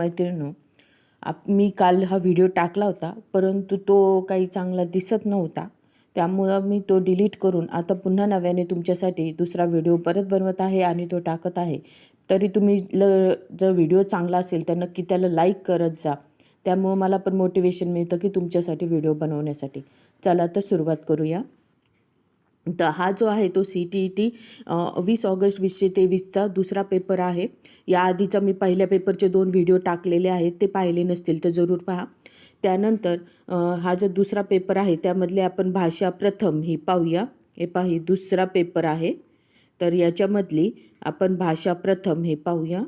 मैत्रिणीनो आप मी काल हा व्हिडिओ टाकला होता परंतु तो काही चांगला दिसत नव्हता. त्यामुळं मी तो डिलीट करून आता पुन्हा नव्याने तुमच्यासाठी दुसरा व्हिडिओ परत बनवत आहे आणि तो टाकत आहे. तरी तुम्ही ल जर व्हिडिओ चांगला असेल तर नक्की त्याला लाईक करत जा. त्यामुळं मला पण मोटिवेशन मिळतं की तुमच्यासाठी व्हिडिओ बनवण्यासाठी. चला तर सुरुवात करूया. तर हा जो आहे तो सी टी ई टी वीस ऑगस्ट वीसशे तेवीसचा दुसरा पेपर आहे. याआधीचा मी पहिल्या पेपरचे दोन व्हिडिओ टाकलेले आहेत ते पाहिले नसतील तर जरूर पहा. त्यानंतर हा जो दुसरा पेपर आहे त्यामधले आपण भाषा प्रथम ही पाहूया. हे पहा ही दुसरा पेपर आहे. तर याच्यामधली आपण भाषा प्रथम हे पाहूया.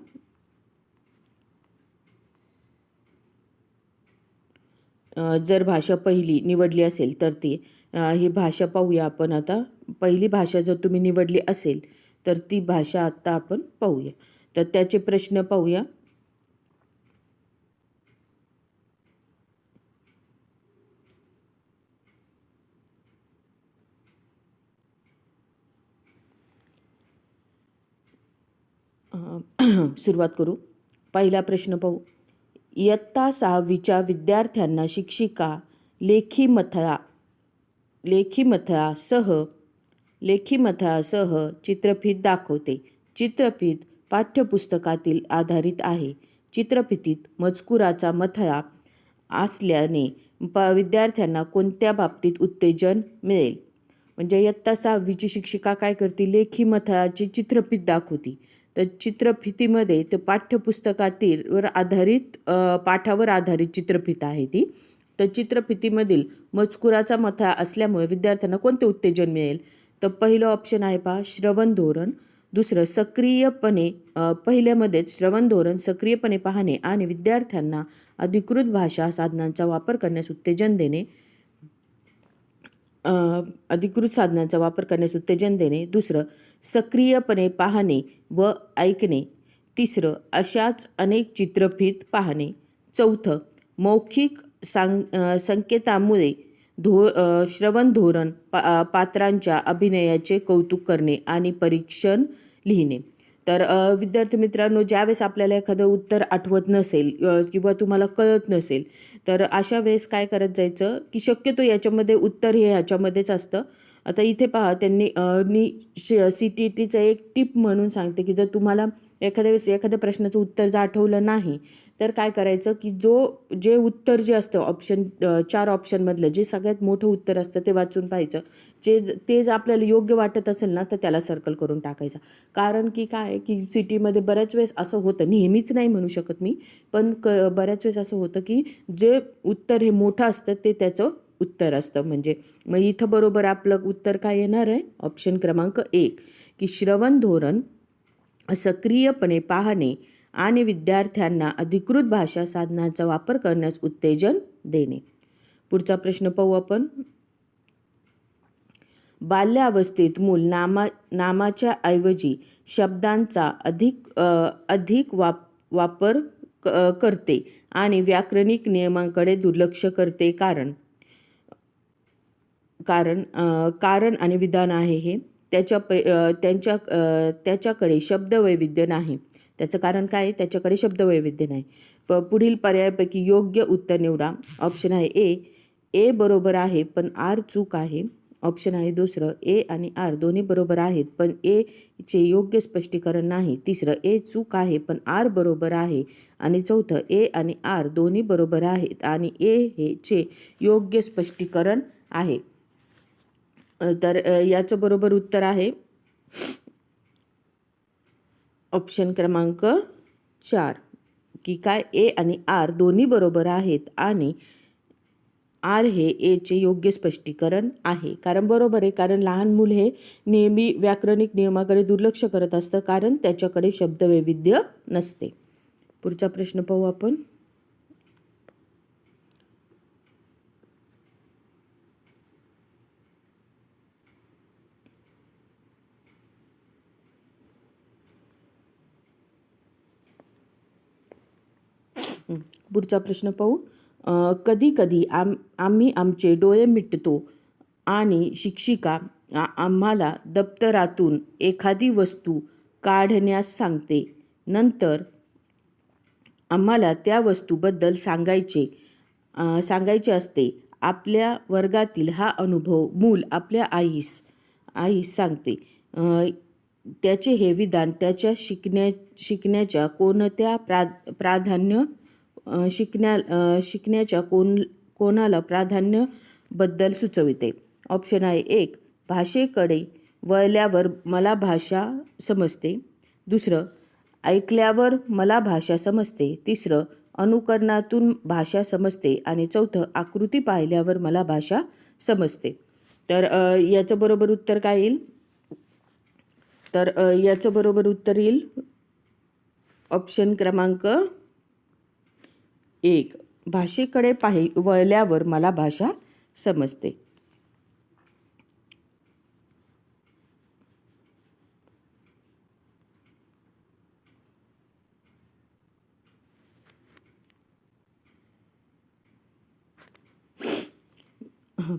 जर भाषा पहिली निवडली असेल तर ती ही भाषा पाहूया आपण आता. पहिली भाषा जर तुम्ही निवडली असेल तर ती भाषा आत्ता आपण पाहूया. तर त्याचे प्रश्न पाहूया. सुरुवात करू. पहिला प्रश्न पाहू. इयत्ता सहावीच्या विद्यार्थ्यांना शिक्षिका लेखी मथळा लेखीमथळासह लेखीमथासह लेखी चित्रफित दाखवते. चित्रफित पाठ्यपुस्तकातील आधारित आहे. चित्रफितीत मजकुराचा मथळा असल्याने प विद्यार्थ्यांना कोणत्या बाबतीत उत्तेजन मिळेल? म्हणजे इयत्ता सहावीची शिक्षिका काय करते? लेखी मथळाची चित्रफित दाखवती. तर चित्रफितीमध्ये ते पाठ्यपुस्तकातील वर आधारित पाठावर आधारित चित्रफित आहे ती. तर चित्रफितीमधील मजकुराचा मथा असल्यामुळे विद्यार्थ्यांना कोणते उत्तेजन मिळेल? तर पहिलं ऑप्शन आहे पहा श्रवण धोरण. दुसरं सक्रियपणे पहिल्यामध्येच श्रवण धोरण सक्रियपणे पाहणे आणि विद्यार्थ्यांना अधिकृत भाषा साधनांचा वापर करण्यास उत्तेजन देणे. अधिकृत साधनांचा वापर करण्यास उत्तेजन देणे. दुसरं सक्रियपणे पाहणे व ऐकणे. तिसरं अशाच अनेक चित्रफित पाहणे. चौथं मौखिक सांग संकेतामुळे धो श्रवण धोरण पा पात्रांच्या अभिनयाचे कौतुक करणे आणि परीक्षण लिहिणे. तर विद्यार्थी मित्रांनो ज्यावेळेस आपल्याला एखादं उत्तर आठवत नसेल किंवा तुम्हाला कळत नसेल तर अशा वेळेस काय करत जायचं की शक्यतो याच्यामध्ये उत्तर हे ह्याच्यामध्येच असतं. आता इथे पहा त्यांनी मी सी टी टीचं एक टिप म्हणून सांगते की जर तुम्हाला एखाद्या वेळेस एखाद्या प्रश्नाचं उत्तर जर आठवलं नाही तर काय करायचं की जो जे उत्तर जे असतं ऑप्शन चार ऑप्शनमधलं जे सगळ्यात मोठं उत्तर असतं ते वाचून पाहायचं. जे ते जर आपल्याला योग्य वाटत असेल ना तर त्याला सर्कल करून टाकायचं. कारण की काय आहे की सिटीमध्ये बऱ्याच वेळेस असं होतं नेहमीच नाही म्हणू शकत मी पण क बऱ्याच वेळेस असं होतं की जे उत्तर हे मोठं असतं ते त्याचं उत्तर असतं. म्हणजे मग इथं बरोबर आपलं उत्तर काय येणार आहे? ऑप्शन क्रमांक एक. की श्रवण धोरण सक्रियपणे पाहणे आणि विद्यार्थ्यांना अधिकृत भाषा साधनांचा वापर करण्यास उत्तेजन देणे. पुढचा प्रश्न पाहू आपण. बाल्यावस्थेत मूल नामा नामाच्या ऐवजी शब्दांचा अधिक अधिक वाप वापर क करते आणि व्याकरणिक नियमांकडे दुर्लक्ष करते. कारण कारण कारण आणि विधान आहे हे. त्याच्या प त्यांच्या त्याच्याकडे शब्दवैविध्य नाही. त्याचं कारण काय? आहे? त्याच्याकडे शब्दवैविध्य नाही. प पुढील पर्यायापैकी योग्य उत्तर निवडा. ऑप्शन आहे ए ए बरोबर आहे पण आर चूक आहे. ऑप्शन आहे दुसरं ए आणि आर दोन्ही बरोबर आहेत पण ए चे योग्य स्पष्टीकरण नाही. तिसरं ए चूक आहे पण आर बरोबर आहे. आणि चौथं ए आणि आर दोन्ही बरोबर आहेत आणि ए हे चे योग्य स्पष्टीकरण आहे. तर याचं बरोबर उत्तर आहे. ऑप्शन क्रमांक चार की काय ए आणि आर दोन्ही बरोबर आहेत आणि आर हे एचे योग्य स्पष्टीकरण आहे. कारण बरोबर आहे कारण लहान मूल हे नेहमी व्याकरणिक नियमाकडे दुर्लक्ष करत असतं कारण त्याच्याकडे शब्दवैविध्य नसते. पुढचा प्रश्न पाहू आपण हं. पुढचा प्रश्न पाहू. कधी कधी आम आम्ही आमचे डोळे मिटतो आणि शिक्षिका आम्हाला दप्तरातून एखादी वस्तू काढण्यास सांगते. नंतर आम्हाला त्या वस्तूबद्दल सांगायचे सांगायचे असते. आपल्या वर्गातील हा अनुभव मूल आपल्या आईस आईस सांगते. त्याचे हे विधान त्याच्या शिकण्या शिकण्याच्या कोणत्या प्रा प्राधान्य शिकण्या शिकण्याच्या कोण कोणाला प्राधान्यबद्दल सुचविते. ऑप्शन आहे एक भाषेकडे वळल्यावर मला भाषा समजते. दुसरं ऐकल्यावर मला भाषा समजते. तिसरं अनुकरणातून भाषा समजते. आणि चौथं आकृती पाहिल्यावर मला भाषा समजते. तर याचं बरोबर उत्तर काय येईल? तर याचं बरोबर उत्तर येईल. ऑप्शन क्रमांक एक भाषेकडे पाहि वळल्यावर मला भाषा समजते.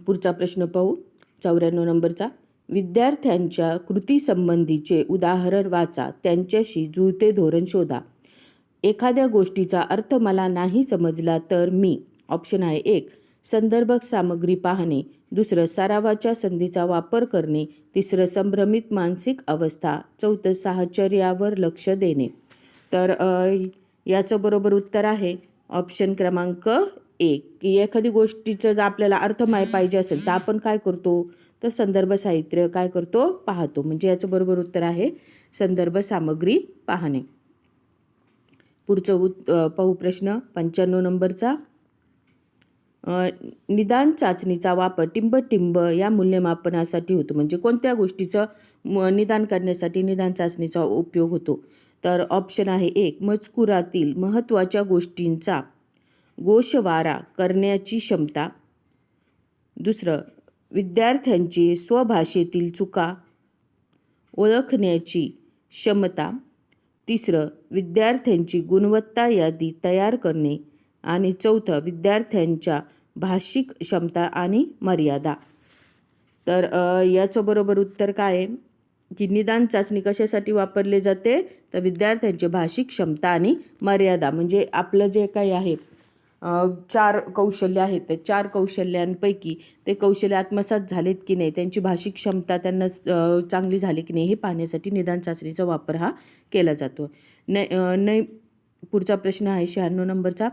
पुढचा प्रश्न पाहू. चौऱ्याण्णव नंबरचा. विद्यार्थ्यांच्या कृतीसंबंधीचे उदाहरण वाचा. त्यांच्याशी जुळते धोरण शोधा. एखाद्या गोष्टीचा अर्थ मला नाही समजला तर मी ऑप्शन आहे एक संदर्भ सामग्री पाहणे दुसरं सरावाच्या संधीचा वापर करणे तिसरं संभ्रमित मानसिक अवस्था चौथं साहचर्यावर लक्ष देणे. तर याचं बरोबर उत्तर आहे. ऑप्शन क्रमांक एक की एखादी गोष्टीचं जर आपल्याला अर्थ माय पाहिजे असेल तर आपण काय करतो? तर संदर्भ साहित्य काय करतो? पाहतो. म्हणजे याचं बरोबर उत्तर आहे संदर्भ सामग्री पाहणे. पुढचं उत् पाहू प्रश्न. पंच्याण्णव नंबरचा. निदान चाचणीचा वापर टिंब-टिंब या मूल्यमापनासाठी होतो. म्हणजे कोणत्या गोष्टीचं म निदान करण्यासाठी निदान चाचणीचा उपयोग होतो? तर ऑप्शन आहे एक मजकुरातील महत्त्वाच्या गोष्टींचा गोषवारा करण्याची क्षमता. दुसरं विद्यार्थ्यांची स्वभाषेतील चुका ओळखण्याची क्षमता. तिसरं विद्यार्थ्यांची गुणवत्ता यादी तयार करणे. आणि चौथं विद्यार्थ्यांच्या भाषिक क्षमता आणि मर्यादा. तर अ, उत्तर काय आहे? की निदान चाचणी कशासाठी वापरले जाते? तर विद्यार्थ्यांची भाषिक क्षमता आणि मर्यादा. म्हणजे आपलं जे काही आहे चार कौशल्य आहेत. त्या चार कौशल्यांपैकी ते कौशल्य आत्मसात झालेत की नाही त्यांची भाषिक क्षमता त्यांना चांगली झाली की नाही हे पाहण्यासाठी निदान चाचणीचा वापर हा केला जातो. नै नै पुढचा प्रश्न आहे शहाण्णव नंबरचा.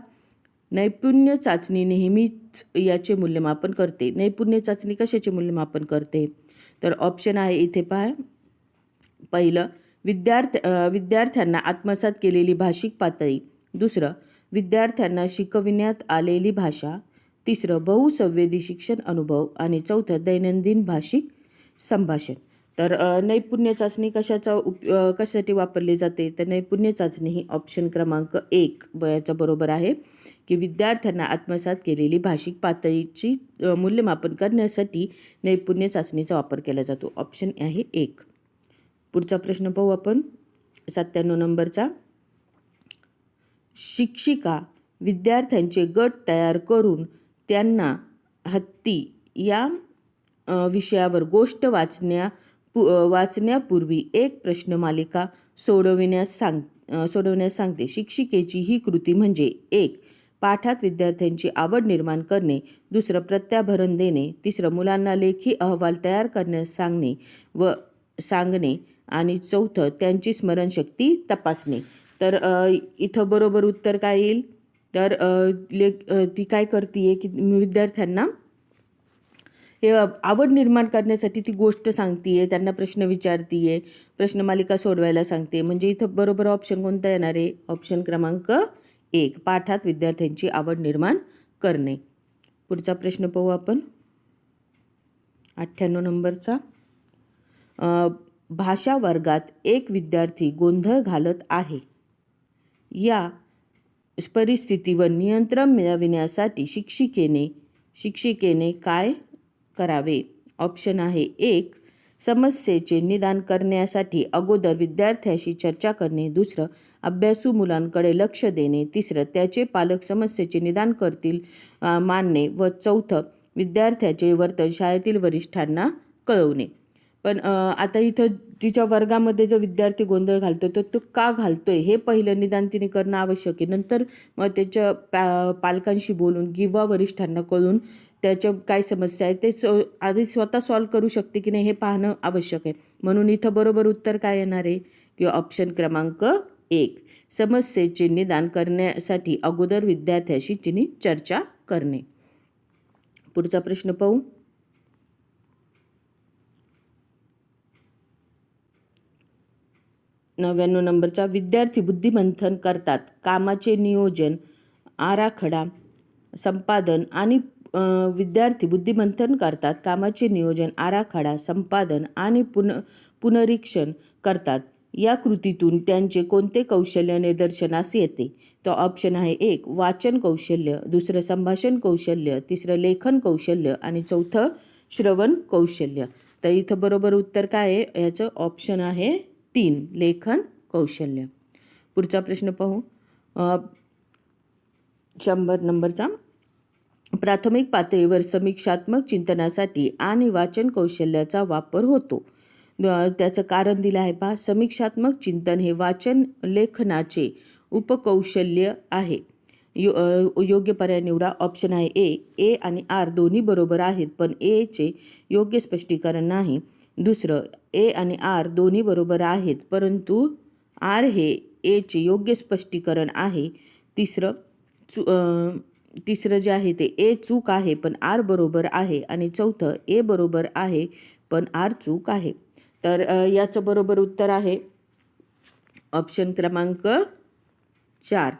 नैपुण्य चाचणी नेहमीच याचे मूल्यमापन करते. नैपुण्य चाचणी कशाचे मूल्यमापन करते? तर ऑप्शन आहे इथे पहा. पहिलं विद्यार्थी विद्यार्थ्यांना आत्मसात केलेली भाषिक पातळी. दुसरं विद्यार्थ्यांना शिकविण्यात आलेली भाषा तिसरं बहुसंवेदी शिक्षण अनुभव आणि चौथं दैनंदिन भाषिक संभाषण. तर नैपुण्य चाचणी कशाचा उप कशासाठी वापरली जाते? तर नैपुण्य चाचणी ही ऑप्शन क्रमांक एक वयाच्या याच्या बरोबर आहे की विद्यार्थ्यांना आत्मसात केलेली भाषिक पातळीची मूल्यमापन करण्यासाठी नैपुण्य चाचणीचा वापर केला जातो. ऑप्शन आहे एक. पुढचा प्रश्न पाहू आपण. सत्त्याण्णव नंबरचा. शिक्षिका विद्यार्थ्यांचे गट तयार करून त्यांना हत्ती या विषयावर गोष्ट वाचण्या पु वाचण्यापूर्वी एक प्रश्नमालिका सोडविण्यास सांग सोडवण्यास सांगते. शिक्षिकेची ही कृती म्हणजे एक पाठात विद्यार्थ्यांची आवड निर्माण करणे दुसरं प्रत्याभरण देणे तिसरं मुलांना लेखी अहवाल तयार करण्यास सांगणे व सांगणे आणि चौथं त्यांची स्मरणशक्ती तपासणे. तर इथं बरोबर उत्तर काय येईल? तर ले ती काय करते की विद्यार्थ्यांना हे आवड निर्माण करण्यासाठी ती गोष्ट सांगतीये त्यांना प्रश्न विचारतीये प्रश्नमालिका सोडवायला सांगते म्हणजे इथं बरोबर ऑप्शन कोणता येणार आहे? ऑप्शन क्रमांक एक पाठात विद्यार्थ्यांची आवड निर्माण करणे. पुढचा प्रश्न पाहू आपण. अठ्ठ्याण्णव नंबरचा. भाषा वर्गात एक विद्यार्थी गोंधळ घालत आहे. या परिस्थितीवर नियंत्रण मिळविण्यासाठी शिक्षिकेने शिक्षिकेने काय करावे? ऑप्शन आहे एक समस्येचे निदान करण्यासाठी अगोदर विद्यार्थ्याशी चर्चा करणे. दुसरं अभ्यासू मुलांकडे लक्ष देणे. तिसरं त्याचे पालक समस्येचे निदान करतील मानणे. व चौथं विद्यार्थ्याचे वर्तन शाळेतील वरिष्ठांना कळवणे. पण आता इथं तिच्या वर्गामध्ये जो विद्यार्थी गोंधळ घालतो तर तो का घालतोय हे पहिलं निदान तिने करणं आवश्यक आहे. नंतर मग त्याच्या पा पालकांशी बोलून किंवा वरिष्ठांना कळून त्याच्या काय समस्या आहे ते सो आधी स्वतः सॉल्व करू शकते की नाही हे पाहणं आवश्यक आहे. म्हणून इथं बरोबर उत्तर काय येणार आहे? किंवा ऑप्शन क्रमांक एक समस्येचे निदान करण्यासाठी अगोदर विद्यार्थ्याशी तिने चर्चा करणे. पुढचा प्रश्न पाहू. नव्याण्णव नंबरचा विद्यार्थी बुद्धिमंथन करतात. कामाचे नियोजन आराखडा संपादन आणि विद्यार्थी बुद्धिमंथन करतात. कामाचे नियोजन आराखडा संपादन आणि पुन पुनरीक्षण करतात. या कृतीतून त्यांचे कोणते कौशल्य निदर्शनास येते? तो ऑप्शन आहे एक वाचन कौशल्य दुसरं संभाषण कौशल्य तिसरं लेखन कौशल्य आणि चौथं श्रवण कौशल्य. तर इथं बरोबर उत्तर काय आहे? याचं ऑप्शन आहे तीन लेखन कौशल्य. पुढचा प्रश्न पाहू. शंभर नंबरचा. प्राथमिक पातळीवर समीक्षात्मक चिंतनासाठी आणि वाचन कौशल्याचा वापर होतो. त्याचं कारण दिलं आहे पहा. समीक्षात्मक चिंतन हे वाचन लेखनाचे उपकौशल्य आहे. यो योग्य पर्याय निवडा. ऑप्शन आहे ए. ए आणि आर दोन्ही बरोबर आहेत पण एचे योग्य स्पष्टीकरण नाही. दुसरं ए आणि आर दोन्ही बरोबर आहेत परंतु आर हे एचे योग्य स्पष्टीकरण आहे. तिसरं चु तिसरं जे आहे ते ए चूक आहे पण आर बरोबर आहे. आणि चौथं ए बरोबर आहे पण आर चूक आहे. तर याचं बरोबर उत्तर आहे ऑप्शन क्रमांक चार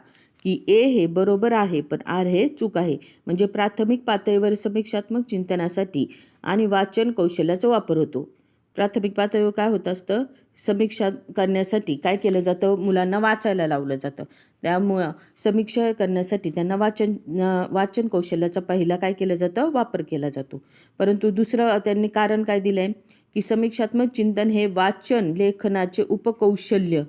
की ए हे बरोबर आहे पण आर हे चूक आहे. म्हणजे प्राथमिक पातळीवर समीक्षात्मक चिंतनासाठी आणि वाचन कौशल्याचा वापर होतो. प्राथमिक पातळीवर काय होत असतं? समीक्षा करण्यासाठी काय केलं जातं? मुलांना वाचायला लावलं जातं. त्यामुळं समीक्षा करण्यासाठी त्यांना वाचन वाचन कौशल्याचा पहिला काय केलं जातं? वापर केला जातो. परंतु दुसरं त्यांनी कारण काय दिलं आहे की समीक्षात्मक चिंतन हे वाचन लेखनाचे उपकौशल्य.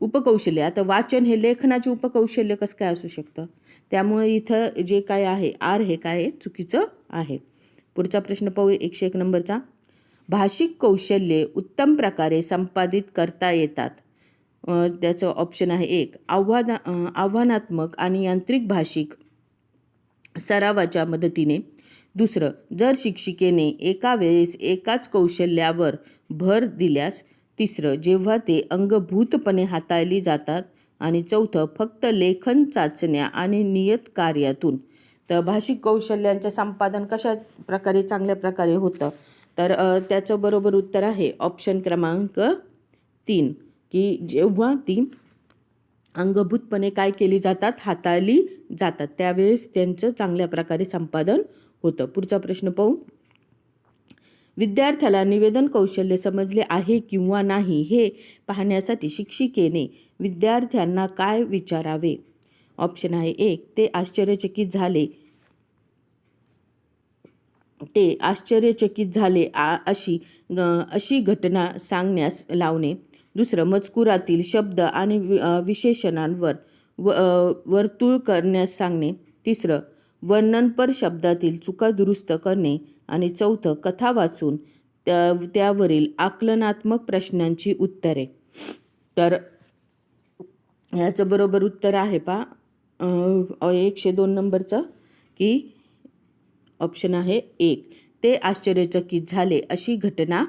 उपकौशल्य. आता वाचन हे लेखनाचे उपकौशल्य कसं काय असू शकतं? त्यामुळे इथं जे काय आहे आर हे काय चुकीचं आहे. पुढचा प्रश्न पाहू एकशे एक नंबरचा. भाषिक कौशल्ये उत्तम प्रकारे संपादित करता येतात. त्याचं ऑप्शन आहे एक. आव्हाना आव्हानात्मक आणि यांत्रिक भाषिक सरावाच्या मदतीने. दुसरं जर शिक्षिकेने एका वेळेस एकाच कौशल्यावर भर दिल्यास तिसरं जेव्हा ते अंगभूतपणे हाताळली जातात आणि चौथं फक्त लेखन चाचण्या आणि नियत कार्यातून. तर भाषिक कौशल्यांचं संपादन कशा प्रकारे चांगल्या प्रकारे होतं? तर त्याचं बरोबर उत्तर आहे ऑप्शन क्रमांक तीन. की जेव्हा ती अंगभूतपणे काय केली जातात? हाताळली जातात. त्यावेळेस त्यांचं चांगल्या प्रकारे संपादन होतं. पुढचा प्रश्न पाहू. विद्यार्थ्याला निवेदन कौशल्य समजले आहे किंवा नाही हे पाहण्यासाठी शिक्षिकेने विद्यार्थ्यांना काय विचारावे? ऑप्शन आहे एक. ते आश्चर्यचकित झाले. ते आश्चर्यचकित झाले आ अशी अशी घटना सांगण्यास लावणे. दुसरं मजकुरातील शब्द आणि वि- विशेषणांवर व वर्तुळ करण्यास सांगणे. तिसरं वर्णनपर शब्दातील चुका दुरुस्त करणे. आणि चौथं कथा वाचून त्या त्यावरील आकलनात्मक प्रश्नांची उत्तरे. तर ह्याचं बरोबर उत्तर आहे पा एकशे दोन नंबरचं की ऑप्शन आहे एक. ते आश्चर्यचकित झाले अशी घटना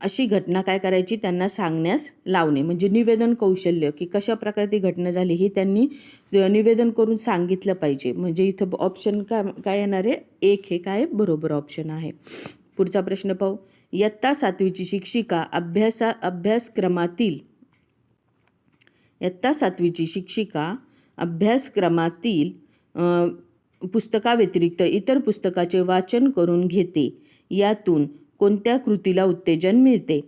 अशी घटना काय करायची त्यांना सांगण्यास लावणे. म्हणजे निवेदन कौशल्य की कशा प्रकारे ती घटना झाली हे त्यांनी निवेदन करून सांगितलं पाहिजे. म्हणजे इथं ऑप्शन काय काय येणार आहे? एक हे काय? बरोबर ऑप्शन आहे. पुढचा प्रश्न पाहू. इयत्ता सातवीची शिक्षिका अभ्यासा अभ्यासक्रमातील इयत्ता सातवीची शिक्षिका अभ्यासक्रमातील पुस्तकाव्यतिरिक्त इतर पुस्तकाचे वाचन करून घेते. यातून कोणत्या कृतीला उत्तेजन मिळते?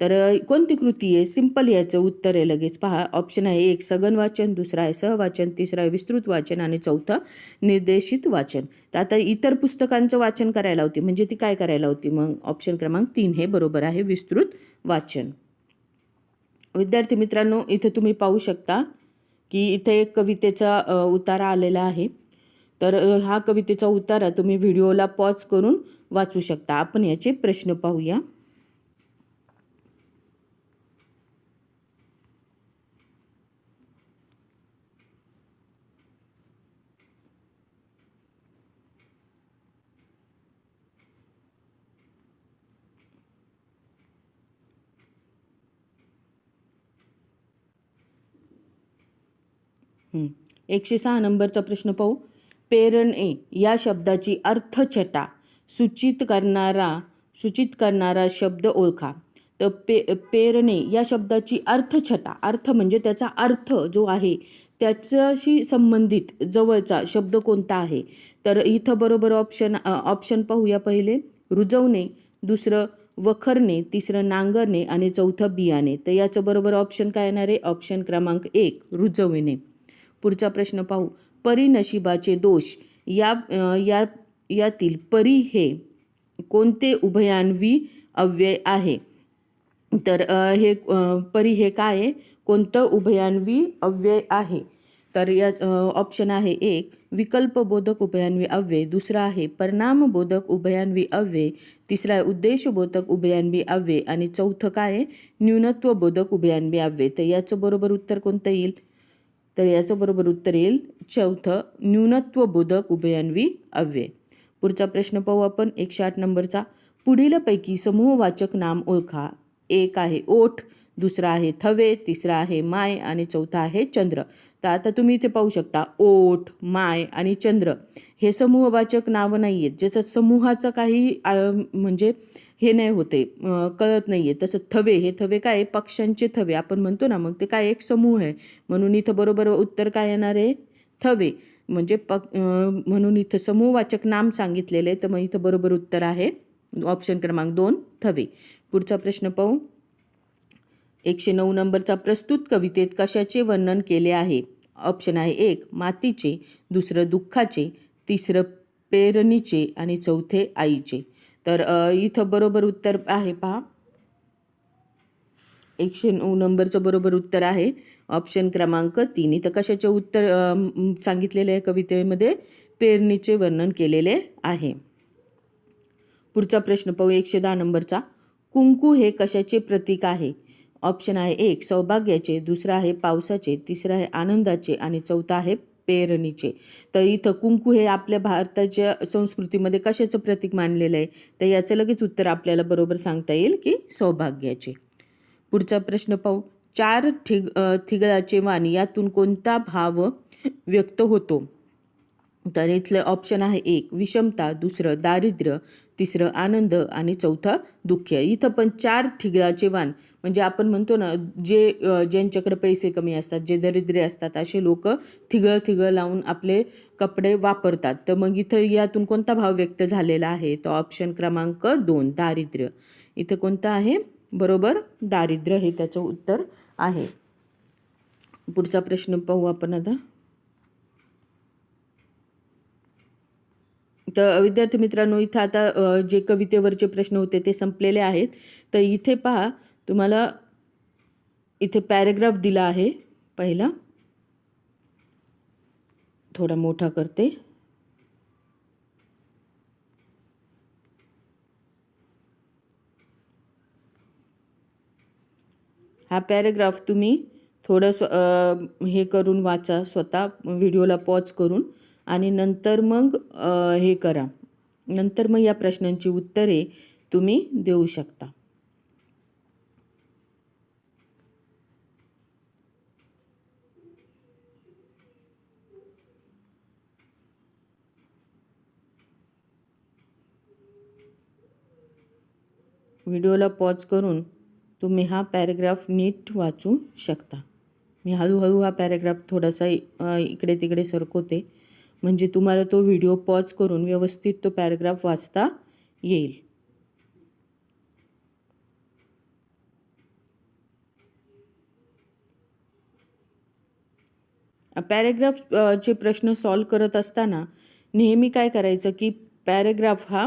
तर कोणती कृती आहे? सिंपल याचं उत्तर आहे लगेच पहा. ऑप्शन आहे एक सघन वाचन. दुसरा आहे सहवाचन. तिसरा आहे विस्तृत वाचन. आणि चौथं निर्देशित वाचन. तर आता इतर पुस्तकांचं वाचन करायला होती. म्हणजे ती काय करायला होती? मग ऑप्शन क्रमांक तीन हे बरोबर आहे विस्तृत वाचन. विद्यार्थी मित्रांनो इथे तुम्ही पाहू शकता की इथे एक कवितेचा उतारा आलेला आहे. तर हा कवितेचा उतारा तुम्ही व्हिडिओला पॉज करून वाचू शकता. आपण याचे प्रश्न पाहूया. एकशे सहा नंबरचा प्रश्न पाहू. पेरणे या शब्दाची अर्थछटा सूचित करणारा सूचित करणारा शब्द ओळखा. तर पे पेरणे या शब्दाची अर्थछटा अर्थ म्हणजे त्याचा अर्थ जो आहे त्याच्याशी संबंधित जवळचा शब्द कोणता आहे? तर इथं बरोबर ऑप्शन ऑप्शन पाहूया पहिले. रुजवणे दुसरं वखरणे तिसरं नांगरणे आणि चौथं बियाणे. तर याचं बरोबर ऑप्शन काय येणार आहे? ऑप्शन क्रमांक एक रुजविणे. पुढचा प्रश्न पाहू. परीनशिबाचे दोष या या यातील परी हे कोणते उभयान्वी अव्यय आहे? तर हे परी हे काय आहे? कोणतं उभयान्वी अव्यय आहे? तर या ऑप्शन आहे एक विकल्पबोधक उभयान्वी अव्यय. दुसरा आहे परिणामबोधक उभयान्वी अव्यय. तिसरा आहे उद्देशबोधक उभयान्वी अव्यय. आणि चौथं काय आहे? न्यूनत्वबोधक उभयान्वी अव्यय. तर याचं बरोबर उत्तर कोणतं येईल? तर याचं बरोबर उत्तर येईल चौथं न्यूनत्वबोधक उभयान्वी अव्यय. पुढचा प्रश्न पाहू आपण. एकशे आठ नंबरचा. पुढीलपैकी समूहवाचक नाम ओळखा. एक आहे ओठ दुसरा आहे थवे तिसरा आहे माय आणि चौथा आहे चंद्र. तर आता तुम्ही इथे पाहू शकता ओठ माय आणि चंद्र. हे समूहवाचक नावं नाही आहेत ज्याचं समूहाचं काही आ, म्हणजे हे नाही होते. कळत नाही आहे तसं थवे हे थवे काय? आहे? पक्ष्यांचे थवे. आपण म्हणतो ना मग ते काय एक समूह आहे. म्हणून इथं बरोबर उत्तर काय येणार आहे? थवे. म्हणजे पक म्हणून इथं समूहवाचक नाम सांगितलेलं आहे. तर मग इथं बरोबर उत्तर आहे. ऑप्शन क्रमांक दोन थवे. पुढचा प्रश्न पाहू. एकशे नऊ नंबरचा प्रस्तुत कवितेत कशाचे वर्णन केले आहे? ऑप्शन आहे एक मातीचे. दुसरं दुःखाचे. तिसरं पेरणीचे. आणि चौथे आईचे. तर इथं बरोबर उत्तर आहे पहा. एकशे नऊ नंबरचं बरोबर उत्तर आहे. ऑप्शन क्रमांक तीन. इथं कशाचे उत्तर सांगितलेले आहे कवितेमध्ये? पेरणीचे वर्णन केलेले आहे. पुढचा प्रश्न पाहू एकशे दहा नंबरचा. कुंकू हे कशाचे प्रतीक आहे? ऑप्शन आहे एक सौभाग्याचे दुसरं आहे पावसाचे तिसरं आहे आनंदाचे आणि चौथं आहे पेरणीचे. तर इथं कुंकू हे आपल्या भारताच्या संस्कृतीमध्ये कशाचं प्रतीक मानलेलं आहे? तर याचं लगेच उत्तर आपल्याला बरोबर सांगता येईल की सौभाग्याचे. पुढचा प्रश्न पाहू. चार ठिग थिगळाचे वाणी वाण यातून कोणता भाव व्यक्त होतो? तर इथलं ऑप्शन आहे एक विषमता दुसरं दारिद्र्य तिसरं आनंद आणि चौथं दुःख. इथं पण चार ठिगळाचे वाण. म्हणजे आपण म्हणतो ना जे ज्यांच्याकडे पैसे कमी असतात जे दरिद्रे असतात असे लोक थिगळ थिगळ लावून आपले कपडे वापरतात. तर मग इथं यातून कोणता भाव व्यक्त झालेला आहे? तर ऑप्शन क्रमांक दोन दारिद्र्य. इथं कोणतं आहे? बरोबर दारिद्र्य हे त्याचं उत्तर आहे. पुढचा प्रश्न पाहू आपण आता. तर विद्यार्थी मित्रांनो इथं आता जे कवितेवरचे प्रश्न होते ते संपलेले आहेत. तर इथे पहा तुम्हाला इथे पॅरेग्राफ दिला आहे. पहिला. थोडा मोठा करते. हा पॅरेग्राफ तुम्ही थोडं स्व हे करून वाचा स्वतः व्हिडिओला पॉज करून. आणि नंतर मग हे करा. नंतर मग या प्रश्नांची उत्तरे तुम्ही देऊ शकता. व्हिडिओला पॉज करून तुम्ही हा पॅरेग्राफ नीट वाचू शकता. मी हळूहळू हा पॅरेग्राफ थोडासा इकडे तिकडे सरकवते. म्हणजे तुम्हाला तो व्हिडिओ पॉज करून व्यवस्थित तो पॅरेग्राफ वाचता येईल. पॅरेग्राफ चे प्रश्न सॉल्व करत असताना नेहमी काय करायचं की पॅरेग्राफ हा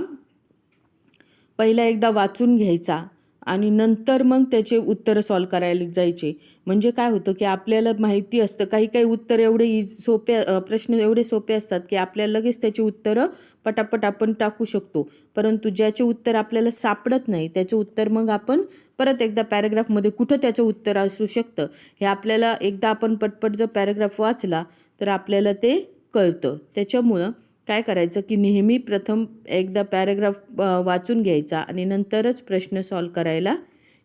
पहिला एकदा वाचून घ्यायचा. आणि नंतर मग त्याचे उत्तरं सॉल्व करायला जायचे. म्हणजे काय होतं की आपल्याला माहिती असतं काही काही उत्तर एवढे इज सोपे प्रश्न एवढे सोपे असतात की आपल्याला लगेच त्याची उत्तरं पटापट आपण टाकू शकतो. परंतु ज्याचे उत्तर आपल्याला सापडत नाही त्याचे उत्तर मग आपण परत एकदा पॅरेग्राफमध्ये कुठं त्याचं उत्तर असू शकतं? हे आपल्याला एकदा आपण पटपट जर पॅरेग्राफ वाचला तर आपल्याला ते कळतं. त्याच्यामुळं काय करायचं की नेहमी प्रथम एकदा पॅरेग्राफ वाचून घ्यायचा आणि नंतरच प्रश्न सॉल्व करायला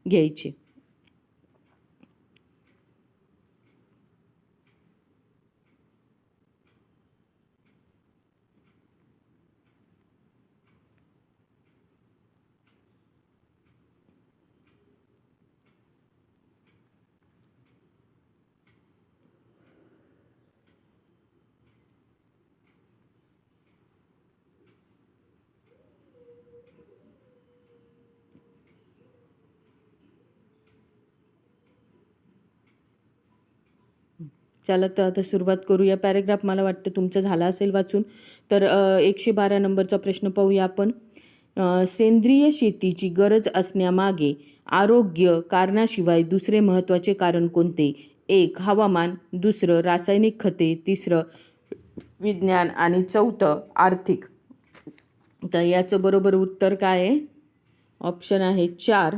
घ्यायचे. चला तर आता सुरुवात करूया. पॅरेग्राफ मला वाटतं तुमचं झाला असेल वाचून. तर एकशे बारा नंबरचा प्रश्न पाहूया आपण. सेंद्रिय शेतीची गरज असण्यामागे आरोग्य कारणाशिवाय दुसरे महत्त्वाचे कारण कोणते? एक हवामान. दुसरं रासायनिक खते. तिसरं विज्ञान. आणि चौथं आर्थिक. तर याचं बरोबर उत्तर काय आहे? ऑप्शन आहे चार.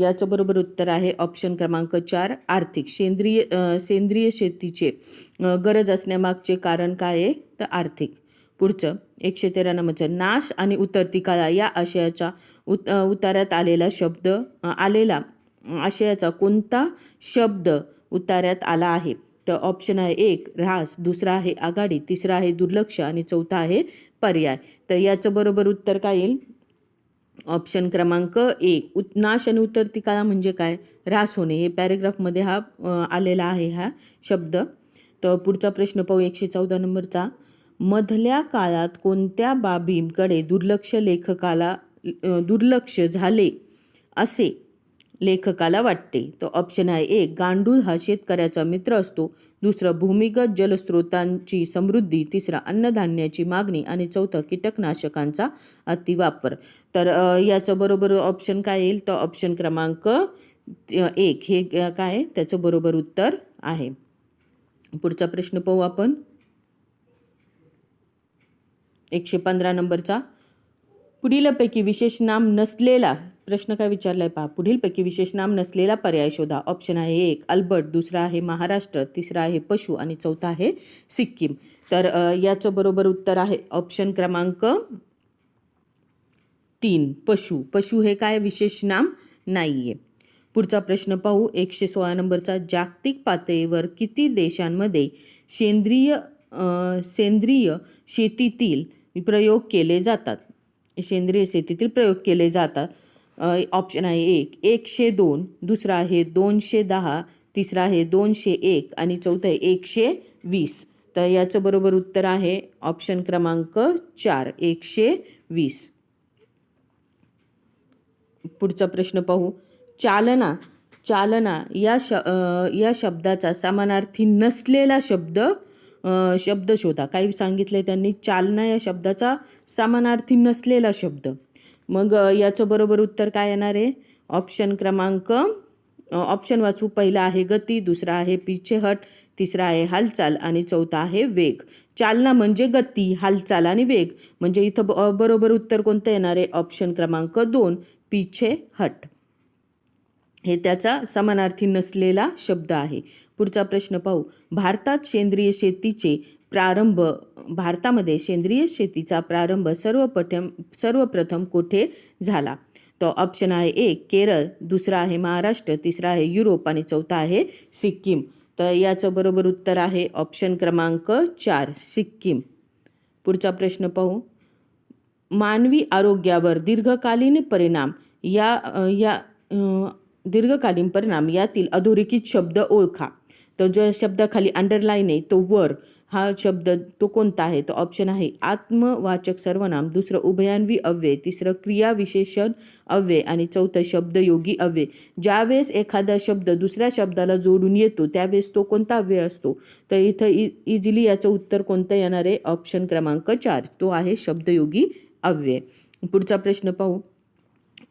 याचं बरोबर उत्तर आहे ऑप्शन क्रमांक चार आर्थिक. सेंद्रिय सेंद्रिय शेतीचे गरज असण्यामागचे कारण काय आहे? तर आर्थिक. पुढचं एकशे तेरा नंबरचं नाश आणि उतरती काळा या आशयाच्या उत अ, उतार्यात आलेला शब्द आलेला आशयाचा कोणता शब्द उतार्यात आला आहे? तर ऑप्शन आहे एक ऱ्हास. दुसरा आहे आघाडी. तिसरा आहे दुर्लक्ष. आणि चौथा आहे पर्याय. तर याचं बरोबर उत्तर काय येईल? ऑप्शन क्रमांक एक. उत् नाश आणि उत्तरतिकाला म्हणजे काय? ऱ्हास होणे. हे पॅरेग्राफमध्ये हा आलेला आहे हा शब्द. तर पुढचा प्रश्न पाहू एकशे चौदा नंबरचा. मधल्या काळात कोणत्या बाबींकडे दुर्लक्ष लेखकाला दुर्लक्ष झाले असे? लेखकाला वाटते. तो ऑप्शन आहे एक. गांडूळ हा शेतकऱ्याचा मित्र असतो. दुसरं भूमिगत जलस्रोतांची समृद्धी. तिसरा अन्नधान्याची मागणी आणि चौथं कीटकनाशकांचा अतिवापर. तर याचं बरोबर ऑप्शन काय येईल? तर ऑप्शन क्रमांक एक. हे काय? आहे? त्याचं बरोबर उत्तर आहे. पुढचा प्रश्न पाहू आपण. एकशे पंधरा नंबरचा. पुढीलपैकी विशेष नाम नसलेला प्रश्न काय विचारलाय पहा पुढीलपैकी विशेष नाम नसलेला पर्याय शोधा. ऑप्शन आहे एक अल्बर्ट. दुसरा आहे महाराष्ट्र. तिसरा आहे पशु. आणि चौथा आहे सिक्कीम. तर याचं बरोबर उत्तर आहे ऑप्शन क्रमांक तीन पशु. पशु हे काय? विशेष नाम नाही आहे पुढचा प्रश्न पाहू. एकशे सोळा नंबरचा जागतिक पातळीवर किती देशांमध्ये सेंद्रिय सेंद्रिय शेतीतील प्रयोग केले जातात? सेंद्रिय शेतीतील प्रयोग केले जातात. ऑप्शन आहे एक. एकशे दोन दुसरा आहे दोनशे दहा तिसरा आहे दोनशे एक आणि चौथं आहे एकशे वीस. तर याचं बरोबर उत्तर आहे ऑप्शन क्रमांक चार एकशे वीस. पुढचा प्रश्न पाहू. चालना चालना या श या शब्दाचा समानार्थी नसलेला शब्द शब्द शोधा. काही सांगितले त्यांनी चालना या शब्दाचा समानार्थी नसलेला शब्द. मग याचं बरोबर उत्तर काय येणार आहे? ऑप्शन क्रमांक ऑप्शन वाचू. पहिला आहे गती दुसरा आहे पिछेहट तिसरा आहे हालचाल आणि चौथा आहे वेग. चालना म्हणजे गती हालचाल आणि वेग. म्हणजे इथं ब- बरोबर उत्तर कोणतं येणार आहे? ऑप्शन क्रमांक दोन पिछे हट. हे त्याचा समानार्थी नसलेला शब्द आहे. पुढचा प्रश्न पाहू. भारतात सेंद्रिय शेतीचे प्रारंभ. भारतामध्ये सेंद्रिय शेतीचा प्रारंभ सर्वप्रथम सर्वप्रथम कोठे झाला? तर ऑप्शन आहे एक केरळ दुसरा आहे महाराष्ट्र तिसरा आहे युरोप आणि चौथा आहे सिक्कीम. तर याचं बरोबर उत्तर आहे ऑप्शन क्रमांक चार सिक्कीम. पुढचा प्रश्न पाहू. मानवी आरोग्यावर दीर्घकालीन परिणाम या या दीर्घकालीन परिणाम यातील अधोरेखित शब्द ओळखा. तर जो शब्दाखाली अंडरलाईन आहे तो वर हा शब्द तो कोणता आहे? तो ऑप्शन आहे आत्मवाचक सर्वनाम. दुसरं उभयान्वी अव्यय. तिसरं क्रियाविशेषण अव्यय. आणि चौथं शब्दयोगी अव्यय. ज्यावेळेस एखादा शब्द दुसऱ्या शब्दाला जोडून येतो त्यावेळेस तो कोणता अव्यय असतो? तर इथं इ इझिली याचं उत्तर कोणतं येणार आहे? ऑप्शन क्रमांक चार. तो आहे शब्दयोगी अव्यय. पुढचा प्रश्न पाहू.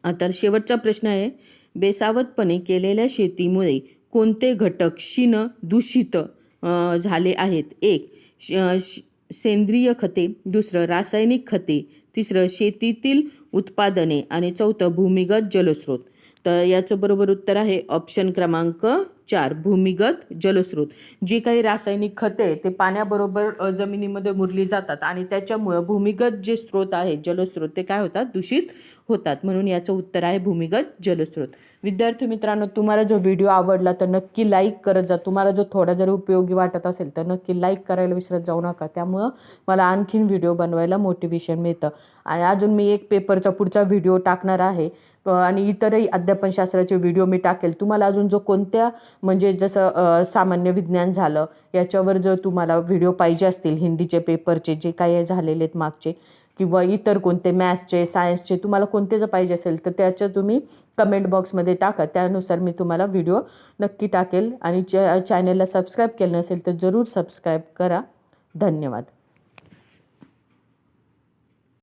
आता शेवटचा प्रश्न आहे. बेसावतपणे केलेल्या शेतीमुळे कोणते घटक शिन दूषित झाले आहेत? एक श- सेंद्रिय खते दुसरं रासायनिक खते तिसरं शेतीतील उत्पादने आणि चौथं भूमिगत जलस्रोत. तर याचं बरोबर उत्तर आहे ऑप्शन क्रमांक चार भूमिगत जलस्रोत. जे काही रासायनिक खते ते पाण्याबरोबर जमिनीमध्ये मुरली जातात आणि त्याच्यामुळं भूमिगत जे स्रोत आहेत जलस्रोत ते काय होतात? दूषित होतात. म्हणून याचं उत्तर आहे भूमिगत जलस्रोत. विद्यार्थी मित्रांनो तुम्हाला जो व्हिडिओ आवडला तर नक्की लाईक करत जा. तुम्हाला जो थोडा जरी उपयोगी वाटत असेल तर नक्की लाईक करायला विसरत जाऊ नका. त्यामुळं मला आणखीन व्हिडिओ बनवायला मोटिवेशन मिळतं. आणि अजून मी एक पेपरचा पुढचा व्हिडिओ टाकणार आहे. आणि इतरही अध्यापनशास्त्राचे व्हिडिओ मी टाकेल. तुम्हाला अजून जो कोणत्या म्हणजे जसं सामान्य विज्ञान झालं याच्यावर जर तुम्हाला व्हिडिओ पाहिजे असतील हिंदीचे पेपरचे जे काही झालेले आहेत मागचे किंवा इतर कोणते मॅथ्सचे सायन्सचे तुम्हाला कोणते जर पाहिजे असेल तर त्याच्या तुम्ही कमेंट बॉक्समध्ये टाका. त्यानुसार मी तुम्हाला व्हिडिओ नक्की टाकेल. आणि च चॅनलला सबस्क्राईब केलं नसेल तर जरूर सबस्क्राईब करा. धन्यवाद.